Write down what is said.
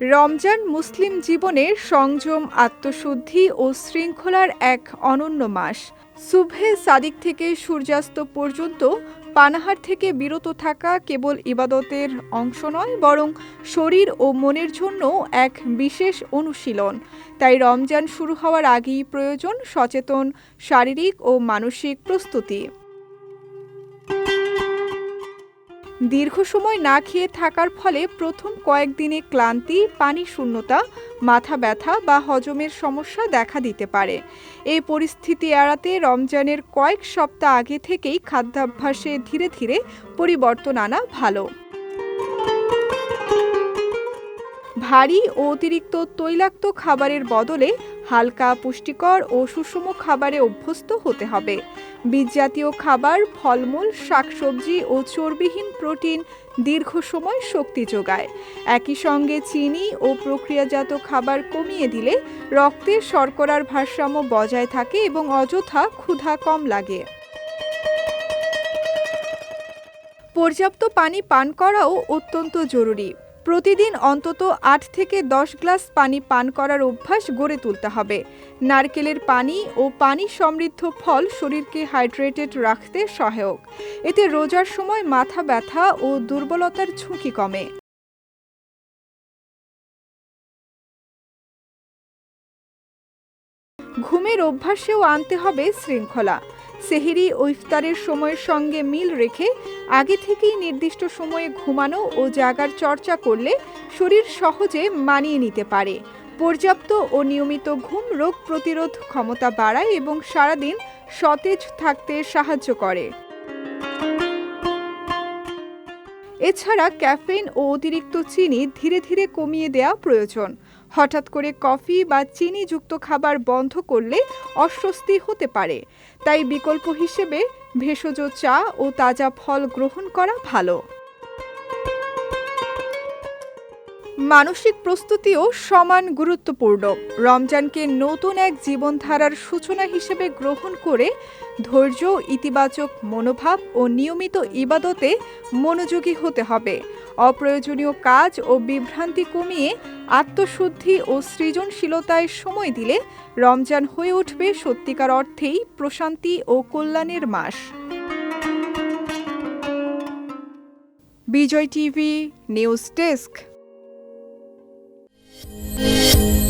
রমজান মুসলিম জীবনের সংযম, আত্মশুদ্ধি ও শৃঙ্খলার এক অনন্য মাস। সুভে সাদিক থেকে সূর্যাস্ত পর্যন্ত পানাহার থেকে বিরত থাকা কেবল ইবাদতের অংশ নয়, বরং শরীর ও মনের জন্য এক বিশেষ অনুশীলন। তাই রমজান শুরু হওয়ার আগেই প্রয়োজন সচেতন, শারীরিক ও মানসিক প্রস্তুতি। দীর্ঘ সময় না খেয়ে থাকার ফলে প্রথম কয়েকদিনে ক্লান্তি, পানি শূন্যতা, মাথা ব্যথা বা হজমের সমস্যা দেখা দিতে পারে। এই পরিস্থিতি এড়াতে রমজানের কয়েক সপ্তাহ আগে থেকেই খাদ্যাভ্যাসে ধীরে ধীরে পরিবর্তন আনা ভালো। ভারী ও অতিরিক্ত তৈলাক্ত খাবারের বদলে হালকা পুষ্টিকর ও সুষম খাবারে অভ্যস্ত হতে হবে। বীজজাতীয় খাবার, ফলমূল, শাকসবজি ও চর্বিহীন প্রোটিন দীর্ঘ সময় শক্তি যোগায়। একই সঙ্গে চিনি ও প্রক্রিয়াজাত খাবার কমিয়ে দিলে রক্তে শর্করার ভারসাম্য বজায় থাকে এবং অযথা ক্ষুধা কম লাগে। পর্যাপ্ত পানি পান করাও অত্যন্ত জরুরি। প্রতিদিন অন্তত আট থেকে দশ গ্লাস পানি পান করার অভ্যাস গড়ে তুলতে হবে। নারকেলের পানি ও পানি সমৃদ্ধ ফল শরীরকে হাইড্রেটেড রাখতে সহায়ক। এতে রোজার সময় মাথা ব্যথা ও দুর্বলতার ঝুঁকি কমে। ঘুমের অভ্যাসেও আনতে হবে শৃঙ্খলা। সেহেরি ও ইফতারের সময়ের সঙ্গে মিল রেখে আগে থেকেই নির্দিষ্ট সময়ে ঘুমানো ও জাগার চর্চা করলে শরীর সহজে মানিয়ে নিতে পারে। পর্যাপ্ত ও নিয়মিত ঘুম রোগ প্রতিরোধ ক্ষমতা বাড়ায় এবং সারাদিন সতেজ থাকতে সাহায্য করে। এছাড়া ক্যাফেইন ও অতিরিক্ত চিনি ধীরে ধীরে কমিয়ে দেওয়া প্রয়োজন। হঠাৎ করে কফি বা চিনিযুক্ত খাবার বন্ধ করলে অস্বস্তি হতে পারে। তাই বিকল্প হিসেবে ভেষজ চা ও তাজা ফল গ্রহণ করা ভালো। মানসিক প্রস্তুতিও সমান গুরুত্বপূর্ণ। রমজানকে নতুন এক জীবনধারার সূচনা হিসেবে গ্রহণ করে ধৈর্য, ইতিবাচক মনোভাব ও নিয়মিত ইবাদতে মনোযোগী হতে হবে। অপ্রয়োজনীয় কাজ ও বিভ্রান্তি কমিয়ে আত্মশুদ্ধি ও সৃজনশীলতায় সময় দিলে রমজান হয়ে উঠবে সত্যিকার অর্থেই প্রশান্তি ও কল্যাণের মাস। Vijay TV, news desk. 嗯。